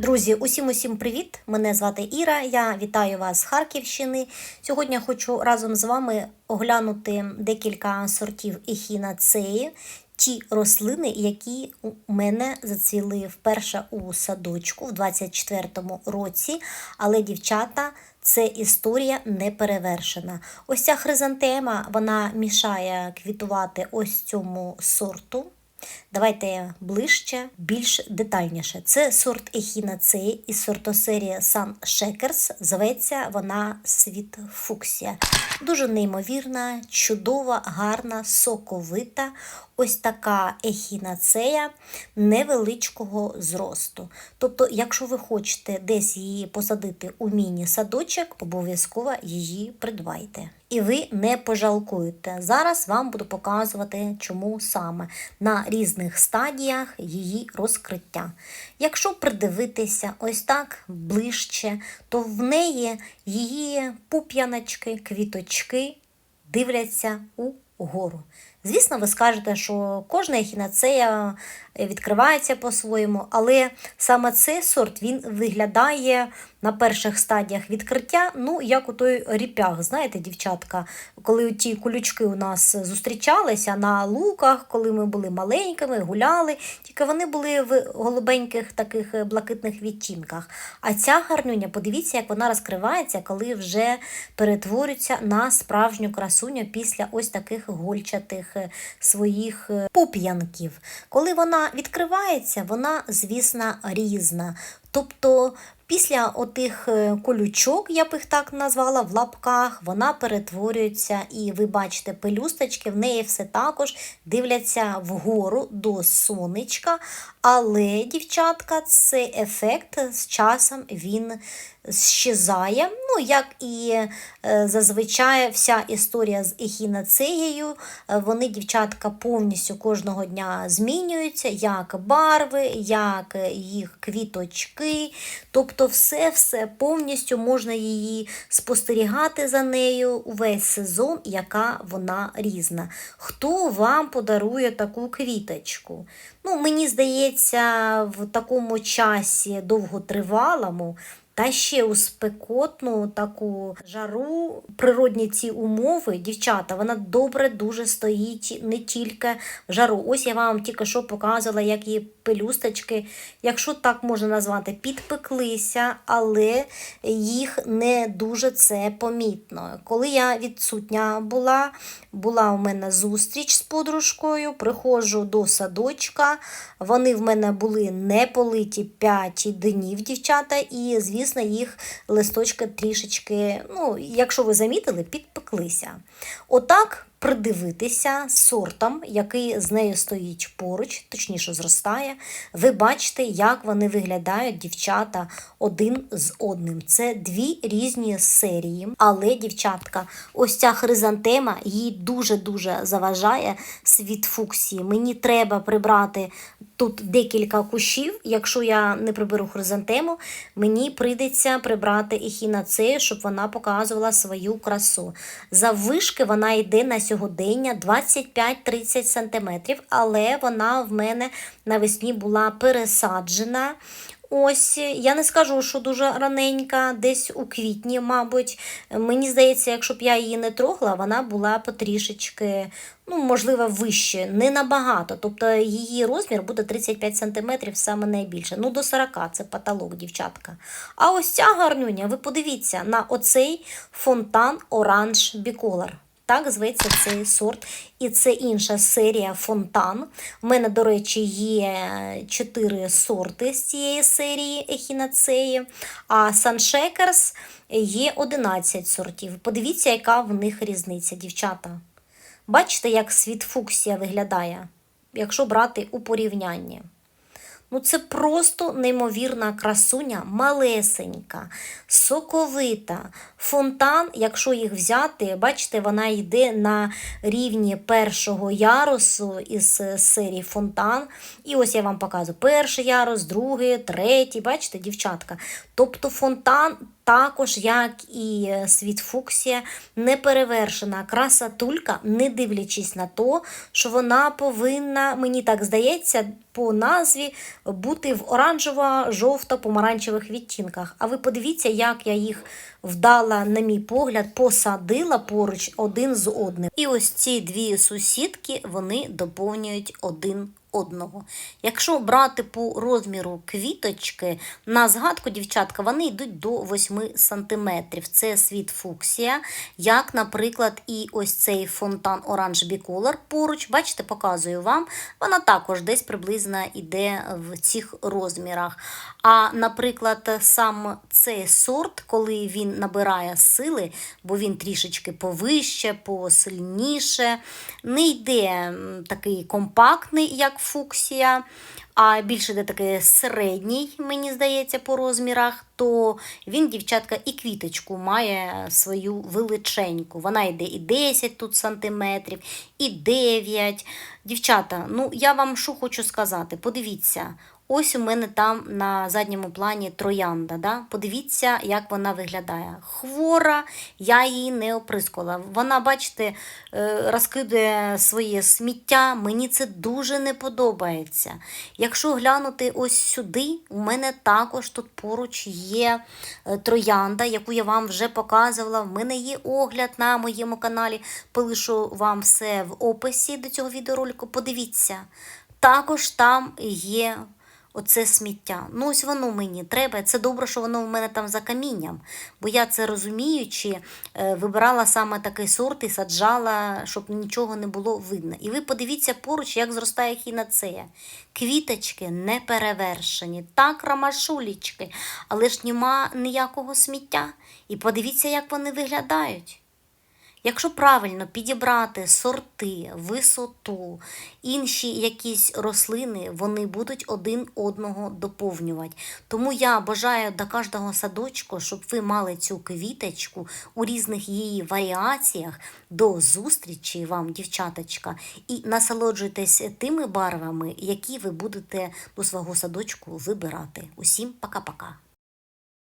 Друзі, усім усім привіт! Мене звати Іра. Я вітаю вас з Харківщини. Сьогодні хочу разом з вами оглянути декілька сортів ехінацеї, ті рослини, які у мене зацвіли вперше у садочку в 24-му році. Але, дівчата, це історія не перевершена. Ось ця хризантема вона мішає квітувати ось цьому сорту. Давайте ближче, більш детальніше. Це сорт ехінацеї із сортосерії Sun Shakers. Зветься вона Світ Фуксія. Дуже неймовірна, чудова, гарна, соковита. Ось така ехінацея невеличкого зросту. Тобто, якщо ви хочете десь її посадити у міні-садочок, обов'язково її придбайте. І ви не пожалкуєте. Зараз вам буду показувати, чому саме на різних стадіях її розкриття. Якщо придивитися ось так ближче, то в неї її пуп'яночки, квіточки дивляться угору. Звісно, ви скажете, що кожна ехінацея відкривається по-своєму, але саме цей сорт він виглядає на перших стадіях відкриття, ну, як у той ріпях, знаєте, дівчатка, коли ті колючки у нас зустрічалися на луках, коли ми були маленькими, гуляли, тільки вони були в голубеньких таких блакитних відтінках. А ця гарнюня, подивіться, як вона розкривається, коли вже перетворюється на справжню красуню після ось таких гольчатих своїх пуп'янків. Коли вона відкривається, вона, звісно, різна. Тобто після отих колючок, я б їх так назвала, в лапках, вона перетворюється, і ви бачите, пелюсточки, в неї все також дивляться вгору до сонечка. Але, дівчатка, цей ефект з часом він щезає. Ну, як і е, зазвичай вся історія з ехінацеєю, вони, дівчатка, повністю кожного дня змінюються, як барви, як їх квіточки. Тобто, все-все повністю можна її спостерігати за нею увесь сезон, яка вона різна. Хто вам подарує таку квіточку? Ну, Мені здається, в такому часі довготривалому. Та ще у спекотну таку жару, природні ці умови, дівчата, вона добре дуже стоїть не тільки в жару. Ось я вам тільки що показувала, як її пелюсточки, якщо так можна назвати, підпеклися, але їх не дуже це помітно. Коли я відсутня була, була у мене зустріч з подружкою, приходжу до садочка, вони в мене були не политі 5 днів, дівчата, і, звісно, їх листочки трішечки, ну, якщо ви замітили, підпеклися. Отак придивитися сортом, який з нею стоїть поруч, точніше зростає, ви бачите, як вони виглядають, дівчата, один з одним. Це дві різні серії. Але, дівчатка, ось ця хризантема їй дуже-дуже заважає світ фуксії. Мені треба прибрати тут декілька кущів. Якщо я не приберу хризантему, мені прийдеться прибрати ехінацею, щоб вона показувала свою красу. Заввишки вона йде на сьогодення 25-30 см, але вона в мене навесні була пересаджена. Ось, я не скажу, що дуже раненька, десь у квітні, мабуть. Мені здається, якщо б я її не трогла, вона була потрішечки, ну, можливо, вище, не набагато. Тобто її розмір буде 35 см саме найбільше. Ну, до 40 це потолок, дівчатка. А ось ця гарнюня, ви подивіться на оцей фонтан Оранж Біколор. Так зветься цей сорт. І це інша серія фонтан. У мене, до речі, є 4 сорти з цієї серії ехінацеї, а Sunshakers є 11 сортів. Подивіться, яка в них різниця, дівчата. Бачите, як світ фуксія виглядає, якщо брати у порівнянні. Ну, це просто неймовірна красуня, малесенька, соковита. Фонтан, якщо їх взяти, бачите, вона йде на рівні першого ярусу із серії фонтан. І ось я вам показую перший ярус, другий, третій, бачите, дівчатка. Тобто фонтан також, як і е, світ фуксія, неперевершена красотулька, не дивлячись на те, що вона повинна, мені так здається, по назві бути в оранжево-жовто-помаранчевих відтінках. А ви подивіться, як я їх вдала, на мій погляд, посадила поруч один з одним. І ось ці дві сусідки вони доповнюють один одного. Якщо брати по розміру квіточки, на згадку, дівчатка, вони йдуть до 8 см. Це світ фуксія, як, наприклад, і ось цей фонтан Orange Bicolor поруч, бачите, показую вам, вона також десь приблизно йде в цих розмірах. А, наприклад, сам цей сорт, коли він набирає сили, бо він трішечки повище, посильніше, не йде такий компактний, як фуксія, а більше де такий середній, мені здається, по розмірах, то він, дівчатка, і квіточку має свою величеньку. Вона йде і 10 тут сантиметрів, і 9. Дівчата, ну я вам що хочу сказати, подивіться. Ось у мене там на задньому плані троянда. Да? Подивіться, як вона виглядає. Хвора, я її не оприскувала. Вона, бачите, е, розкидує своє сміття. Мені це дуже не подобається. Якщо глянути ось сюди, у мене також тут поруч є е, троянда, яку я вам вже показувала. В мене є огляд на моєму каналі. Полишу вам все в описі до цього відеоролику. Подивіться. Також там є оце сміття. Ну, ось воно мені треба. Це добре, що воно в мене там за камінням. Бо я це розуміючи, е, вибирала саме такий сорт і саджала, щоб нічого не було видно. І ви подивіться поруч, як зростає хінацея. Квіточки не перевершені, так ромашулічки, але ж нема ніякого сміття. І подивіться, як вони виглядають. Якщо правильно підібрати сорти, висоту, інші якісь рослини, вони будуть один одного доповнювати. Тому я бажаю до кожного садочку, щоб ви мали цю квіточку у різних її варіаціях. До зустрічі вам, дівчаточка, і насолоджуйтесь тими барвами, які ви будете до свого садочку вибирати. Усім пока-пока.